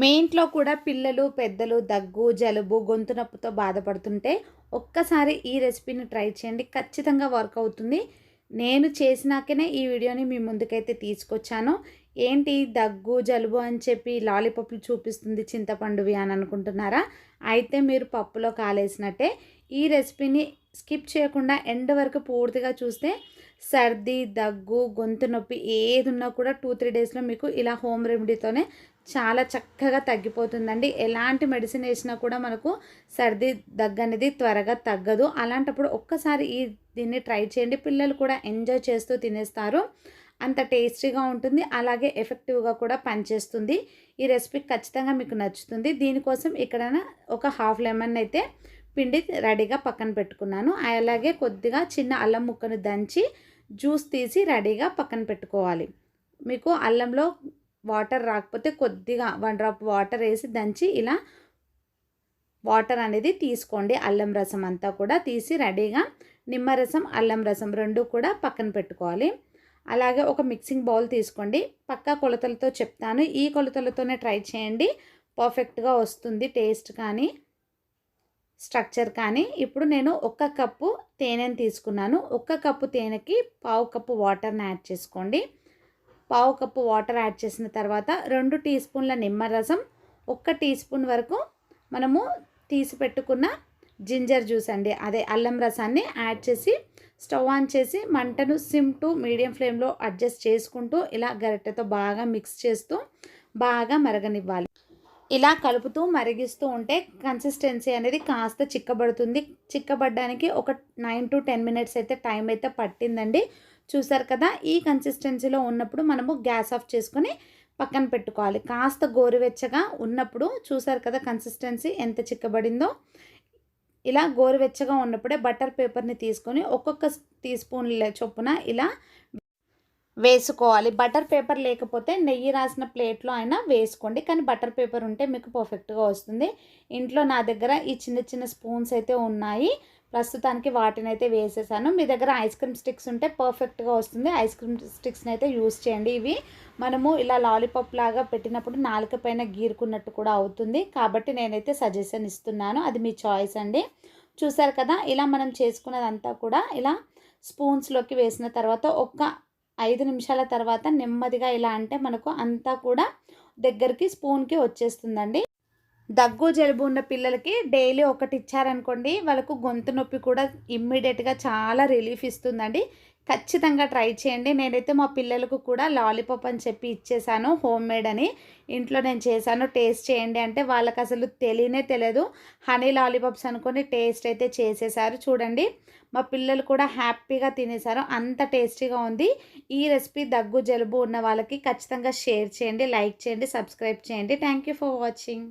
మీ ఇంట్లో కూడా పిల్లలు పెద్దలు దగ్గు జలుబు గొంతు నొప్పితో బాధపడుతుంటే ఒక్కసారి ఈ రెసిపీని ట్రై చేయండి. ఖచ్చితంగా వర్క్ అవుతుంది. నేను చేసినాకనే ఈ వీడియోని మీ ముందుకైతే తీసుకొచ్చాను. ఏంటి దగ్గు జలుబు అని చెప్పి లాలీపాప్లు చూపిస్తుంది చింతపండువి అని అనుకుంటున్నారా? అయితే మీరు పప్పులో కాలేసినట్టే ఈ రెసిపీని స్కిప్ చేయకుండా ఎండ్ వరకు పూర్తిగా చూస్తే సర్ది దగ్గు గొంతు నొప్పి ఏది ఉన్నా కూడా టూ త్రీ డేస్లో మీకు ఇలా హోమ్ రెమెడీతోనే చాలా చక్కగా తగ్గిపోతుందండి. ఎలాంటి మెడిసిన్ వేసినా కూడా మనకు సర్ది దగ్గు అనేది త్వరగా తగ్గదు. అలాంటప్పుడు ఒక్కసారి ఈ దీన్ని ట్రై చేయండి. పిల్లలు కూడా ఎంజాయ్ చేస్తూ తినేస్తారు. అంత టేస్టీగా ఉంటుంది. అలాగే ఎఫెక్టివ్గా కూడా పనిచేస్తుంది. ఈ రెసిపీ ఖచ్చితంగా మీకు నచ్చుతుంది. దీనికోసం ఇక్కడ ఒక హాఫ్ లెమన్ అయితే పిండి రెడీగా పక్కన పెట్టుకున్నాను. అలాగే కొద్దిగా చిన్న అల్లం ముక్కను దంచి జ్యూస్ తీసి రెడీగా పక్కన పెట్టుకోవాలి. మీకు అల్లంలో వాటర్ రాకపోతే కొద్దిగా వన్ డ్రాప్ వాటర్ వేసి దంచి ఇలా వాటర్ అనేది తీసుకోండి. అల్లం రసం అంతా కూడా తీసి రెడీగా నిమ్మరసం అల్లం రసం రెండు కూడా పక్కన పెట్టుకోవాలి. అలాగే ఒక మిక్సింగ్ బౌల్ తీసుకోండి. పక్కా కొలతలతో చెప్తాను. ఈ కొలతలతోనే ట్రై చేయండి. పర్ఫెక్ట్గా వస్తుంది టేస్ట్ కానీ. స్ట్రక్చర్ కానీ ఇప్పుడు నేను ఒక్క కప్పు తేనెని తీసుకున్నాను. ఒక్క కప్పు తేనెకి పావు కప్పు వాటర్ని యాడ్ చేసుకోండి. పావు కప్పు వాటర్ యాడ్ చేసిన తర్వాత రెండు టీ స్పూన్ల నిమ్మరసం ఒక్క టీ స్పూన్ వరకు మనము తీసి పెట్టుకున్న జింజర్ జ్యూస్ అండి. అదే అల్లం రసాన్ని యాడ్ చేసి స్టవ్ ఆన్ చేసి మంటను సిమ్ టు మీడియం ఫ్లేమ్లో అడ్జస్ట్ చేసుకుంటూ ఇలా గరిటెతో బాగా మిక్స్ చేస్తూ బాగా మరగనివ్వాలి. ఇలా కలుపుతూ మరిగిస్తూ ఉంటే కన్సిస్టెన్సీ అనేది కాస్త చిక్కబడుతుంది. చిక్కబడడానికి ఒక నైన్ టు టెన్ మినిట్స్ అయితే టైం అయితే పట్టిందండి. చూసారు కదా ఈ కన్సిస్టెన్సీలో ఉన్నప్పుడు మనము గ్యాస్ ఆఫ్ చేసుకొని పక్కన పెట్టుకోవాలి. కాస్త గోరువెచ్చగా ఉన్నప్పుడు చూసారు కదా కన్సిస్టెన్సీ ఎంత చిక్కబడిందో. ఇలా గోరువెచ్చగా ఉన్నప్పుడే బటర్ పేపర్ని తీసుకొని ఒక్కొక్క టీ స్పూన్ల చొప్పున ఇలా వేసుకోవాలి. బటర్ పేపర్ లేకపోతే నెయ్యి రాసిన ప్లేట్లో అయినా వేసుకోండి. కానీ బటర్ పేపర్ ఉంటే మీకు పర్ఫెక్ట్గా వస్తుంది. ఇంట్లో నా దగ్గర ఈ చిన్న చిన్న స్పూన్స్ అయితే ఉన్నాయి. ప్రస్తుతానికి వాటిని అయితే వేసేసాను. మీ దగ్గర ఐస్ క్రీమ్ స్టిక్స్ ఉంటే పర్ఫెక్ట్గా వస్తుంది. ఐస్ క్రీమ్ స్టిక్స్ని అయితే యూస్ చేయండి. ఇవి మనము ఇలా లాలీపాప్ లాగా పెట్టినప్పుడు నాలుక పైన గీరుకున్నట్టు కూడా అవుతుంది. కాబట్టి నేనైతే సజెషన్ ఇస్తున్నాను. అది మీ చాయిస్ అండి. చూసారు కదా? ఇలా మనం చేసుకున్నదంతా కూడా ఇలా స్పూన్స్లోకి వేసిన తర్వాత ఒక్క ఐదు నిమిషాల తర్వాత నెమ్మదిగా ఇలా అంటే మనకు అంతా కూడా దగ్గరికి స్పూన్కి వచ్చేస్తుందండి. దగ్గు జలుబు ఉన్న పిల్లలకి డైలీ ఒకటి ఇచ్చారనుకోండి వాళ్ళకు గొంతు నొప్పి కూడా ఇమ్మీడియట్గా చాలా రిలీఫ్ ఇస్తుందండి. ఖచ్చితంగా ట్రై చేయండి. నేనైతే మా పిల్లలకు కూడా లాలీపాప్ అని చెప్పి ఇచ్చేసాను హోమ్ మేడ్ అని. ఇంట్లో నేను చేశాను టేస్ట్ చేయండి అంటే వాళ్ళకి అసలు తెలియనే తెలియదు. హనీ లాలీపాప్స్ అనుకొని టేస్ట్ అయితే చేసేసారు. చూడండి మా పిల్లలు కూడా హ్యాపీగా తినేసారు. అంత టేస్టీగా ఉంది. ఈ రెసిపీ దగ్గు జలుబు ఉన్న వాళ్ళకి ఖచ్చితంగా షేర్ చేయండి లైక్ చేయండి సబ్స్క్రైబ్ చేయండి. Thank for watching